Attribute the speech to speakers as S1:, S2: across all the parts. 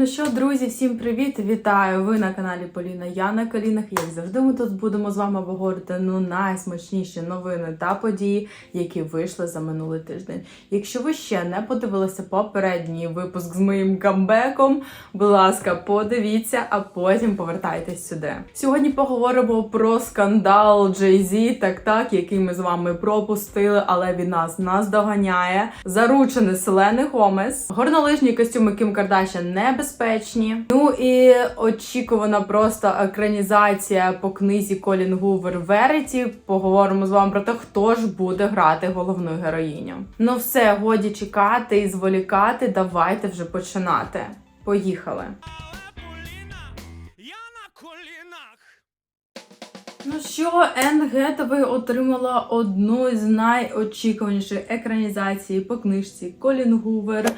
S1: Ну що, друзі, всім привіт! Вітаю! Ви на каналі Поліна. Я на колінах. Як завжди, ми тут будемо з вами обговорити ну найсмачніші новини та події, які вийшли за минулий тиждень. Якщо ви ще не подивилися попередній випуск з моїм камбеком, будь ласка, подивіться, а потім повертайтесь сюди. Сьогодні поговоримо про скандал Jay-Z, так так, який ми з вами пропустили, але він нас наздоганяє. Заручений Селени Гомес, горнолижні костюми Кім Кардашян небезпечні. Ну і очікувана просто екранізація по книзі Колін Гувер Вереті. Поговоримо з вами про те, хто ж буде грати головну героїню. Ну все, годі чекати і зволікати. Давайте вже починати. Поїхали. Ну що, Енн Гетовей отримала одну з найочікуваніших екранізацій по книжці Колін Гувер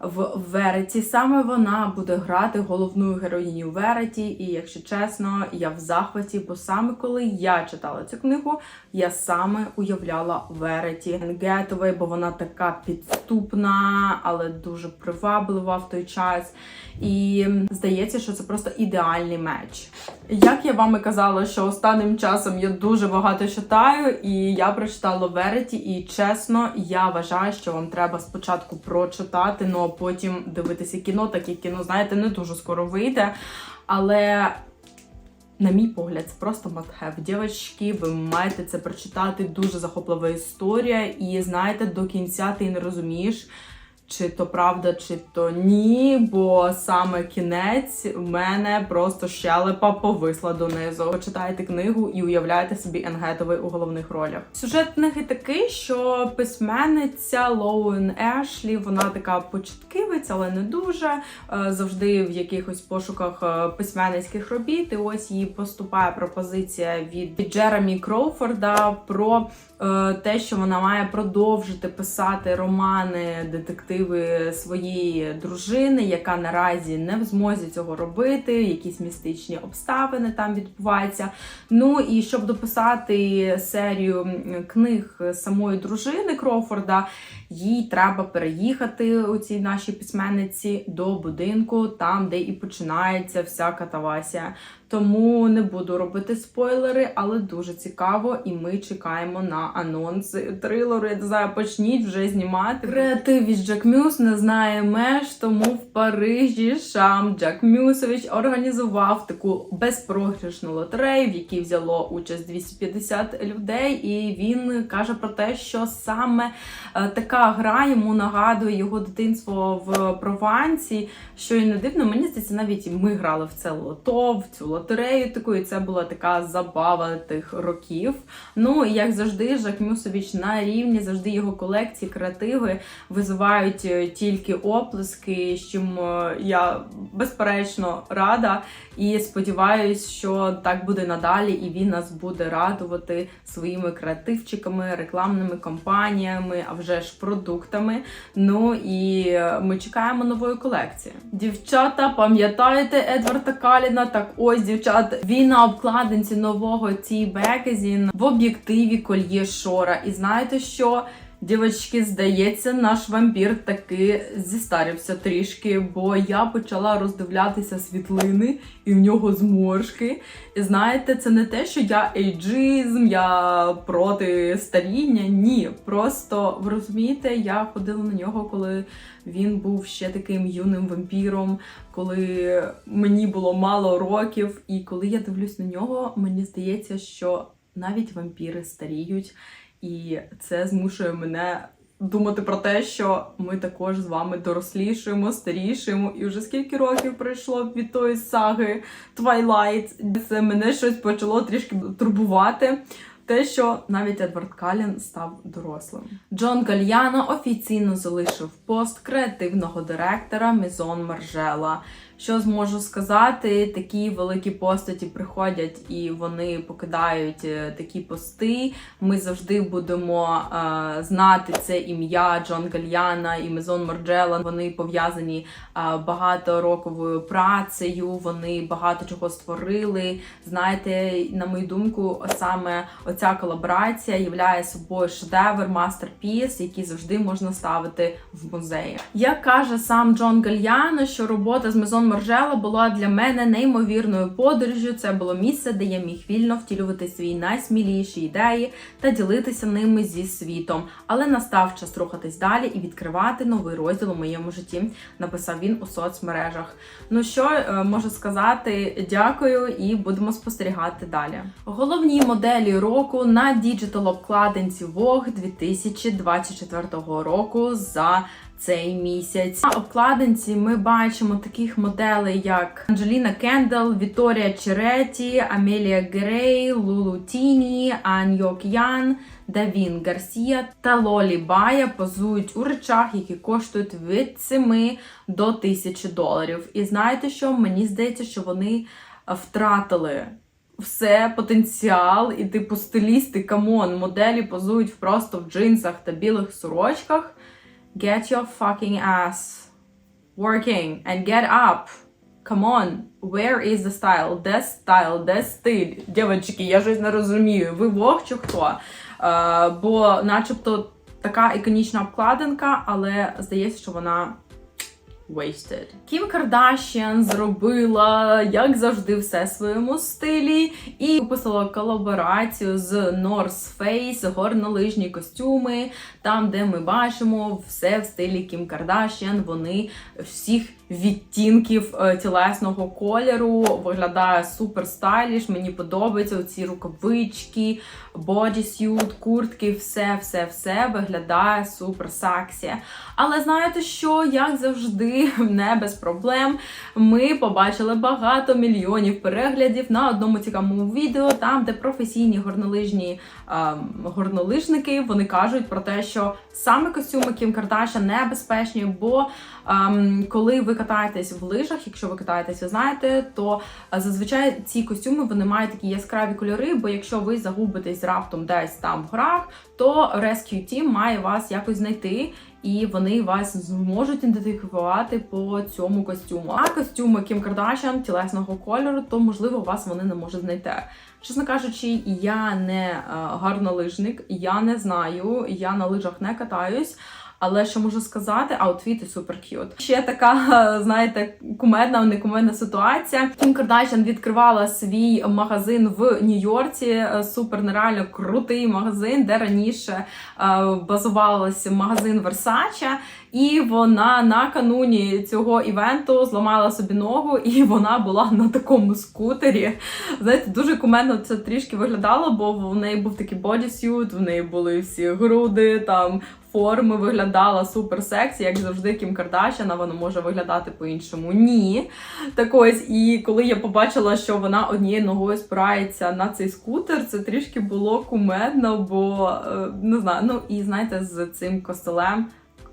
S1: в Вереті. Саме вона буде грати головну героїню Вереті. І якщо чесно, я в захваті, бо саме коли я читала цю книгу, я саме уявляла Вереті Гетовей, бо вона така підступна, але дуже приваблива в той час. І здається, що це просто ідеальний меч. Як я вам і казала, що останнім часом я дуже багато читаю, і я прочитала Вереті, і чесно, я вважаю, що вам треба спочатку прочитати, ну а потім дивитися кіно, так як кіно, знаєте, не дуже скоро вийде. Але. На мій погляд, це просто must-have. Дівчатки, ви маєте це прочитати. Дуже захоплива історія. І знаєте, до кінця ти не розумієш, чи то правда, чи то ні. Бо саме кінець в мене просто щелепа повисла донизу. Почитаєте книгу і уявляєте собі Енгетовий у головних ролях. Сюжет книги такий, що письменниця Лоуен Ешлі, вона така початківець, але не дуже е, завжди в якихось пошуках е, письменницьких робіт. І ось їй поступає пропозиція від Джеремі Кроуфорда про те, що вона має продовжити писати романи, детективи своєї дружини, яка наразі не в змозі цього робити. Якісь містичні обставини там відбуваються. Ну і щоб дописати серію книг самої дружини Кроуфорда, їй треба переїхати у цій нашій письменниці до будинку, там, де і починається вся катавасія. Тому не буду робити спойлери, але дуже цікаво, і ми чекаємо на анонси трилеру. Я не знаю, почніть вже знімати. Креативість Джек Мюс не знає меж, тому в Парижі Шам Джек Мюсович організував таку безпрограшну лотерею, в якій взяло участь 250 людей. І він каже про те, що саме е, така гра йому нагадує його дитинство в Провансі. Що і не дивно, мені здається, навіть ми грали в це лото, в цю лотерею таку, і це була така забава тих років. Ну і як завжди, Жак Мюсович на рівні, завжди його колекції, креативи визивають е, тільки оплески, з чим е, я безперечно рада. І сподіваюсь, що так буде надалі, і він нас буде радувати своїми креативчиками, рекламними кампаніями, а вже ж продуктами. Ну і е, ми чекаємо нової колекції. Дівчата, пам'ятаєте Едварда Каліна? Так ось дівчат, він на обкладинці нового Ті Бекезін в об'єктиві кольє Шора. І знаєте що? Дівчатки, здається, наш вампір таки зістарився трішки, бо я почала роздивлятися світлини, і в нього зморшки. І знаєте, це не те, що я ейджизм, я проти старіння. Ні, просто ви розумієте, я ходила на нього, коли він був ще таким юним вампіром, коли мені було мало років. І коли я дивлюсь на нього, мені здається, що навіть вампіри старіють. І це змушує мене думати про те, що ми також з вами дорослішуємо, старішуємо. І вже скільки років пройшло від тої саги Twilight, це мене щось почало трішки турбувати. Те, що навіть Едвард Калін став дорослим. Джон Гальяно офіційно залишив пост креативного директора Мізон Маржела. Що зможу сказати, такі великі постаті приходять і вони покидають е, такі пости. Ми завжди будемо е, знати це ім'я Джон Гальяна і Мезон Марджела. Вони пов'язані е, багатороковою працею. Вони багато чого створили. Знаєте, на мою думку, саме оця колаборація являє собою шедевр, мастерпіс, який завжди можна ставити в музеї. Як каже сам Джон Гальяно, що робота з Мезон Маржела була для мене неймовірною подорожю. Це було місце, де я міг вільно втілювати свої найсміліші ідеї та ділитися ними зі світом. Але настав час рухатись далі і відкривати новий розділ у моєму житті. Написав він у соцмережах. Ну що е, можу сказати, дякую і будемо спостерігати далі. Головні моделі року на діджитал обкладинці Vogue 2024 року за цей місяць. На обкладинці ми бачимо таких моделей, як Анджеліна Кендел, Віторія Череті, Амелія Грей, Лулу Тіні, Ань Йок Ян. Давін Гарсія та Лолі Бая позують у речах, які коштують від 7 до 1000 доларів. І знаєте що? Мені здається, що вони втратили все потенціал, і типу стилісти, камон, моделі позують просто в джинсах та білих сорочках. Get your fucking ass working and get up. Come on, where is the style? Де стайл, де стиль? Дівчатки, я щось не розумію. Ви вог чи хто? Е, бо, начебто, така іконічна обкладинка, але здається, що вона wasted. Кім Кардашіан зробила, як завжди, все в своєму стилі і виписала колаборацію з North Face, горнолижні костюми, там, де ми бачимо все в стилі Кім Кардашіан. Вони всіх відтінків е, тілесного кольору виглядає супер стайліш. Мені подобається ці рукавички, бодісют, куртки, все, все, все виглядає супер сексі. Але знаєте що, як завжди, не без проблем. Ми побачили багато мільйонів переглядів на одному цікавому відео, там, де професійні горнолижні ем, горнолижники вони кажуть про те, що саме костюми Кім Кардашян небезпечні, бо коли ви катаєтесь в лижах, якщо ви катаєтесь, ви знаєте, то е, зазвичай ці костюми вони мають такі яскраві кольори, бо якщо ви загубитесь раптом десь там в горах, то Rescue Team має вас якось знайти. І вони вас зможуть ідентифікувати по цьому костюму. А костюми Кім Кардашян тілесного кольору, то можливо вас вони не можуть знайти. Чесно кажучи, я не е, гарнолижник, я не знаю, я на лижах не катаюсь. Але що можу сказати, аутфіти супер к'ют. Ще така, знаєте, кумедна, не кумедна ситуація. Кім Кардашян відкривала свій магазин в Нью-Йорці. е, Супер нереально крутий магазин, де раніше е, базувався магазин Versace. І вона накануні цього івенту зламала собі ногу, і вона була на такому скутері. Знаєте, дуже кумедно це трішки виглядало, бо в неї був такий бодісют, в неї були всі груди, там форми виглядала супер сексі, як завжди, Кім Кардашян, а вона може виглядати по-іншому. Ні. Так ось, і коли я побачила, що вона однією ногою спирається на цей скутер, це трішки було кумедно, бо е, не знаю. Ну і знаєте, з цим костелем.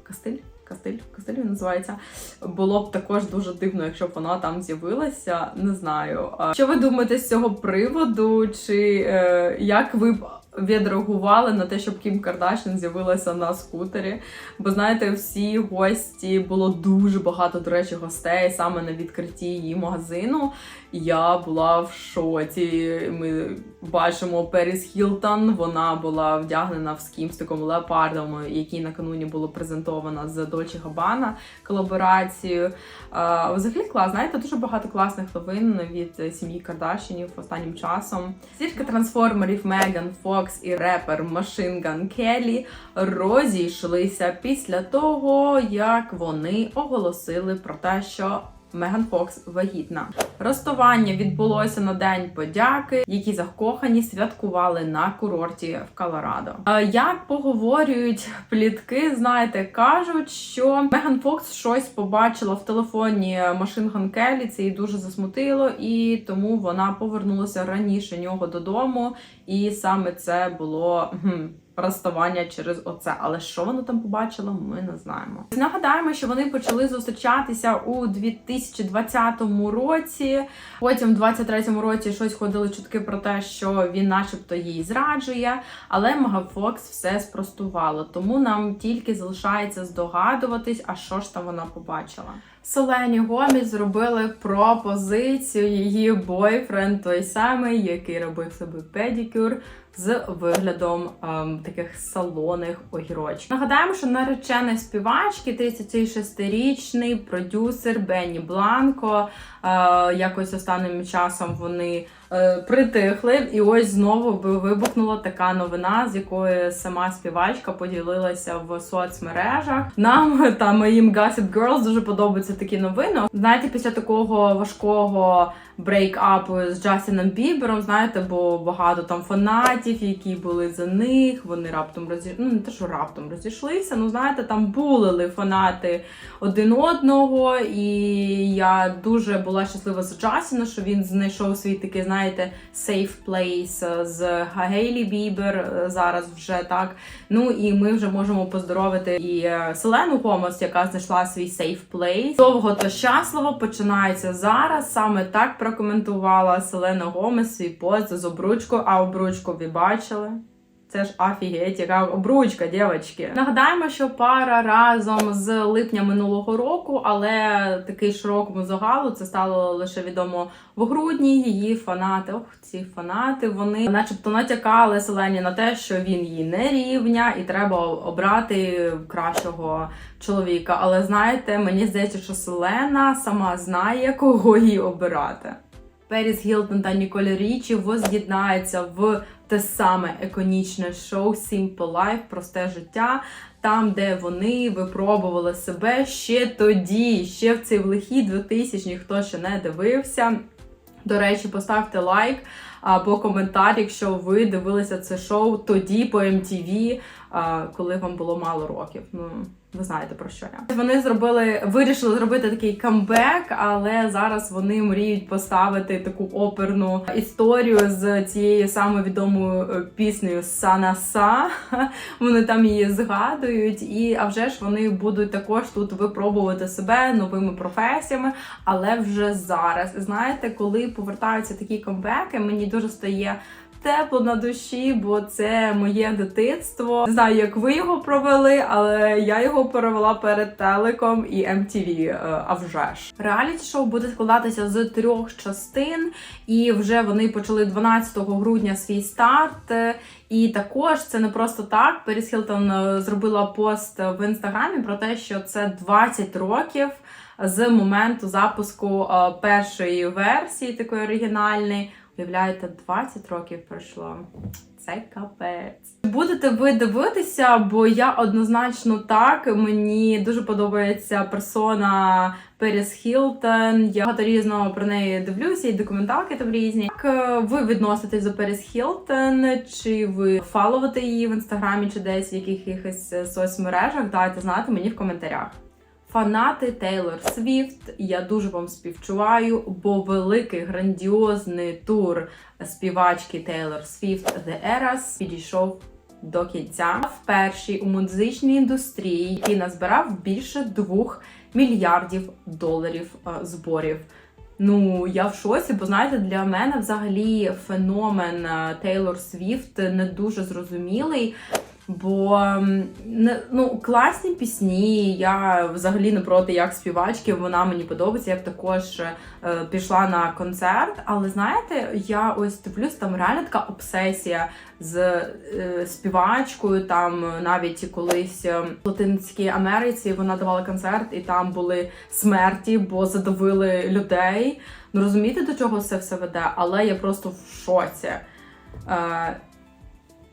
S1: Кастиль? Кастиль, Кастиль він називається. Було б також дуже дивно, якщо б вона там з'явилася. Не знаю. Що ви думаєте з цього приводу? Чи е, як ви б відреагували на те, щоб Кім Кардашин з'явилася на скутері? Бо знаєте, всі гості було дуже багато, до речі, гостей саме на відкритті її магазину. Я була в шоці. Ми бачимо Періс Хілтон. Вона була вдягнена в скім з таким леопардом, який накануні було презентовано з Dolce Gabbana колаборацією. Взагалі клас, знаєте, дуже багато класних новин від сім'ї Кардашинів останнім часом. Зірка трансформерів Меган Фокс і репер Gun Келлі розійшлися після того, як вони оголосили про те, що Меган Фокс вагітна. Розставання відбулося на день подяки, які закохані святкували на курорті в Колорадо. Е, Як поговорюють плітки, знаєте, кажуть, що Меган Фокс щось побачила в телефоні Машин Ган Келлі, це її дуже засмутило, і тому вона повернулася раніше нього додому, і саме це було. Розставання через оце, але що вона там побачила, ми не знаємо. Нагадаємо, що вони почали зустрічатися у 2020 році. Потім, в 23-му році, щось ходили чутки про те, що він, начебто, її зраджує. Але Меган Фокс все спростувала. Тому нам тільки залишається здогадуватись, а що ж там вона побачила. Солені Гоміс зробили пропозицію її бойфренд, той самий, який робив собі педикюр з виглядом ем, таких салоних огірочків. Нагадаємо, що наречений співачки 36-річний продюсер Бенні Бланко. Е, якось останнім часом вони е, притихли, і ось знову вибухнула така новина, з якою сама співачка поділилася в соцмережах. Нам та моїм Gossip Girls дуже подобаються такі новини. Знаєте, після такого важкого брейкапу з Джастіном Бібером, знаєте, бо багато там фанатів, які були за них, вони раптом розі... ну не те, що раптом розійшлися. Ну знаєте, там булили фанати один одного, і я дуже була щаслива за Джастіна, що він знайшов свій такий, знаєте, safe place з Гейлі Бібер е, зараз вже так. Ну і ми вже можемо поздоровити і е, Селену Гомос, яка знайшла свій safe place. Довго та щасливо починається зараз. Саме так прокоментувала Селена Гомес свій пост з обручкою. А обручку ви бачили? Це ж офігеть, яка обручка, дівчатки. Нагадаємо, що пара разом з липня минулого року, але такий широкому загалу це стало лише відомо в грудні. Її фанати, ох, ці фанати, вони начебто натякали Селені на те, що він їй не рівня, і треба обрати кращого чоловіка. Але знаєте, мені здається, що Селена сама знає, кого їй обирати. Періс Гілтон та Ніколь Річі воз'єднаються в те саме еконічне шоу Simple Life Просте життя, там, де вони випробували себе ще тоді, ще в цей в лихі 2000 хто ще не дивився. До речі, поставте лайк або коментар, якщо ви дивилися це шоу тоді по MTV, а, коли вам було мало років. Ну, ви знаєте про що я. Вони зробили, вирішили зробити такий камбек, але зараз вони мріють поставити таку оперну історію з цією самою відомою е, піснею Санаса. Вони там її згадують, і а вже ж вони будуть також тут випробувати себе новими професіями, але вже зараз. Знаєте, коли повертаються такі камбеки, мені дуже стає. Тепло на душі, бо це моє дитинство. Не знаю, як ви його провели, але я його провела перед телеком і MTV, е, а вже ж. Реаліті шоу буде складатися з трьох частин, і вже вони почали 12 грудня свій старт. І також це не просто так. Періс Хілтон е, зробила пост в інстаграмі про те, що це 20 років з моменту запуску е, першої версії, такої оригінальної. Уявляєте, 20 років пройшло. Це капець. Будете ви дивитися, бо я однозначно так. Мені дуже подобається персона Періс Хілтон. Я багато різного про неї дивлюся, і документалки там різні. Як е, ви відноситесь до Періс Хілтон? Чи ви фаловите її в інстаграмі, чи десь в якихось е, соцмережах? Дайте знати мені в коментарях. Фанати Тейлор Свіфт, я дуже вам співчуваю, бо великий грандіозний тур співачки Тейлор Свіфт The Eras підійшов до кінця. Вперший у музичній індустрії, який назбирав більше 2 мільярдів доларів е, зборів. Ну, я в шоці, бо знаєте, для мене взагалі феномен е, Тейлор Свіфт не дуже зрозумілий. Бо ну, класні пісні. Я взагалі не проти як співачки, вона мені подобається. Я б також е, пішла на концерт. Але знаєте, я ось дивлюсь, там реально така обсесія з е, співачкою. Там навіть колись е, в Латинській Америці вона давала концерт, і там були смерті, бо задавили людей. Ну розумієте, до чого це все веде? Але я просто в шоці. Е,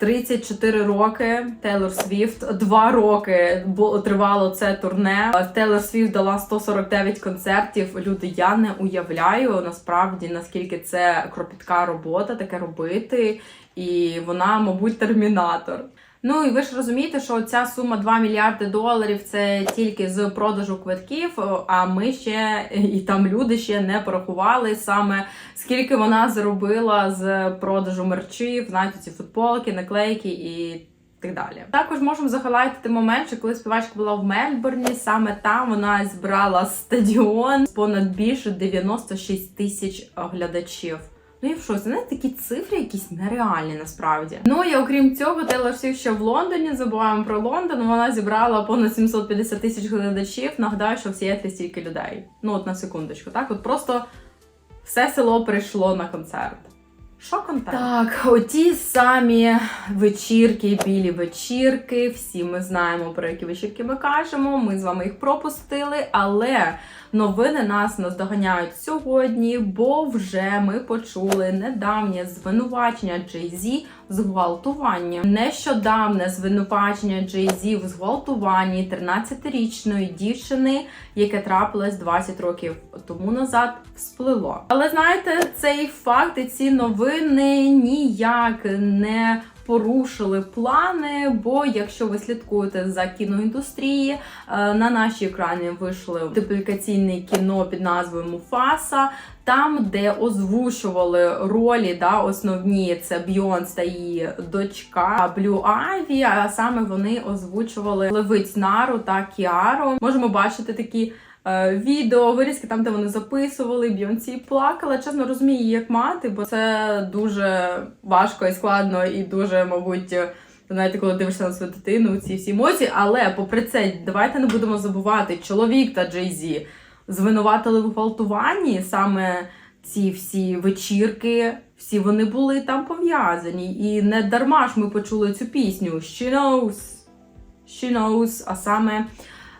S1: 34 роки Тейлор Свіфт, Два роки бу- тривало це турне. Тейлор Свіфт дала 149 концертів. Люди, я не уявляю насправді наскільки це кропітка робота таке робити, і вона, мабуть, термінатор. Ну і ви ж розумієте, що ця сума 2 мільярди доларів це тільки з продажу квитків. А ми ще і там люди ще не порахували саме скільки вона заробила з продажу мерчів, знаєте, ці футболки, наклейки і. Так далі. Також можемо захайлайтити момент, що коли співачка була в Мельбурні, саме там вона збирала стадіон з понад більше 96 тисяч глядачів. Ну і в шоці, знаєте, такі цифри якісь нереальні насправді. Ну і окрім цього, Тейлор Свіфт ще в Лондоні, забуваємо про Лондон. Вона зібрала понад 750 тисяч глядачів. Нагадаю, що в Сіетлі стільки людей. Ну от на секундочку, так от просто все село прийшло на концерт. Що контент? Так, оті самі вечірки, білі вечірки. Всі ми знаємо, про які вечірки ми кажемо. Ми з вами їх пропустили, але новини нас наздоганяють сьогодні, бо вже ми почули недавнє звинувачення Jay-Z в зґвалтуванні. Нещодавне звинувачення Jay-Z в зґвалтуванні 13-річної дівчини, яке трапилось 20 років тому назад, всплило. Але знаєте, цей факт і ці новини ніяк не порушили плани. Бо якщо ви слідкуєте за кіноіндустрією, е, на наші екрані вийшло дублікаційне кіно під назвою Муфаса. Там, де озвучували ролі, да, основні це Бйонс та її дочка Блю Айві. А саме вони озвучували Левиць Нару та Кіару. Можемо бачити такі відео, вирізки там, де вони записували, Бйонсі плакала. Чесно розумію, як мати, бо це дуже важко і складно, і дуже, мабуть. Знаєте, коли дивишся на свою дитину, ці всі емоції. Але попри це, давайте не будемо забувати, чоловік та Джей Зі звинуватили в гвалтуванні саме ці всі вечірки, всі вони були там пов'язані. І не дарма ж ми почули цю пісню She knows, She knows, а саме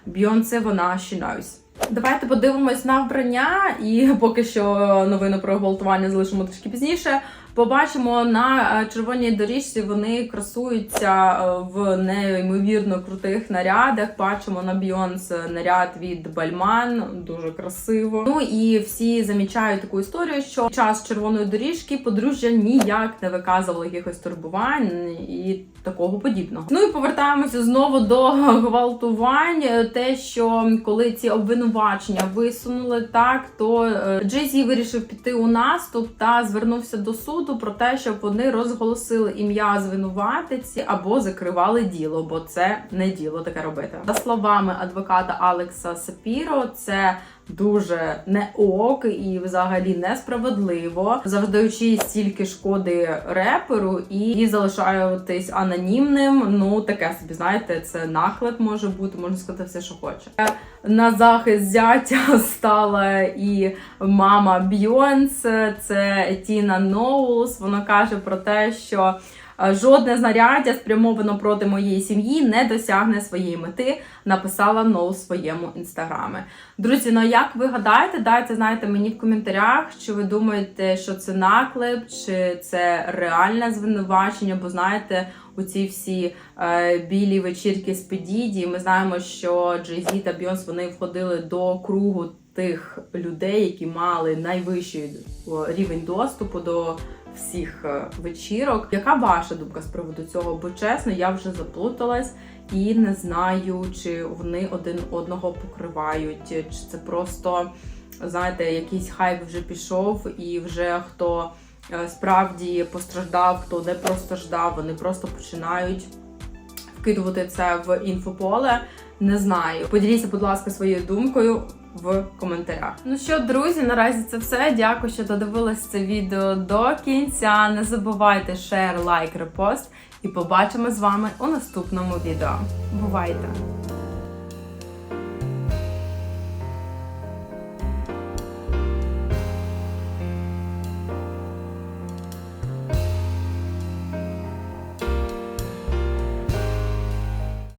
S1: Бйонсе вона She knows. Давайте подивимось на вбрання, і поки що новину про гвалтування залишимо трішки пізніше. Побачимо на е, червоній доріжці. Вони красуються е, в неймовірно крутих нарядах. Бачимо на Бйонс наряд від Бальман, дуже красиво. Ну і всі замічають таку історію, що під час червоної доріжки подружжя ніяк не виказувало якихось турбувань і такого подібного. Ну і повертаємося знову до гвалтувань. Те, що коли ці обвинувачення висунули так, то е, Джей-Зі вирішив піти у наступ та звернувся до суду про те, щоб вони розголосили ім'я звинуватиці або закривали діло, бо це не діло таке робити. За словами адвоката Алекса Сапіро, це дуже не ок і взагалі несправедливо, завдаючи стільки шкоди реперу і залишаючись анонімним. Ну таке собі знаєте, це наклеп може бути, можна сказати все, що хоче. На захист зятя стала і мама Бйонс, це Тіна Ноулс. Вона каже про те, що жодне знаряддя спрямовано проти моєї сім'ї не досягне своєї мети. Написала Ноул в своєму інстаграмі. Друзі, ну як ви гадаєте, дайте знаєте мені в коментарях, чи ви думаєте, що це наклеп, чи це реальне звинувачення? Бо знаєте, у ці всі е, білі вечірки з Педіді, ми знаємо, що Jay-Z та Бйонс вони входили до кругу тих людей, які мали найвищий рівень доступу до всіх е, вечірок. Яка ваша думка з приводу цього? Бо чесно, я вже заплуталась і не знаю, чи вони один одного покривають, чи це просто знаєте, якийсь хайп вже пішов, і вже хто е, справді постраждав, хто не просто ждав, вони просто починають вкидувати це в інфополе. Не знаю. Поділіться, будь ласка, своєю думкою в коментарях. Ну що, друзі, наразі це все. Дякую, що додивились це відео до кінця. Не забувайте шер, лайк, репост. І побачимо з вами у наступному відео. Бувайте!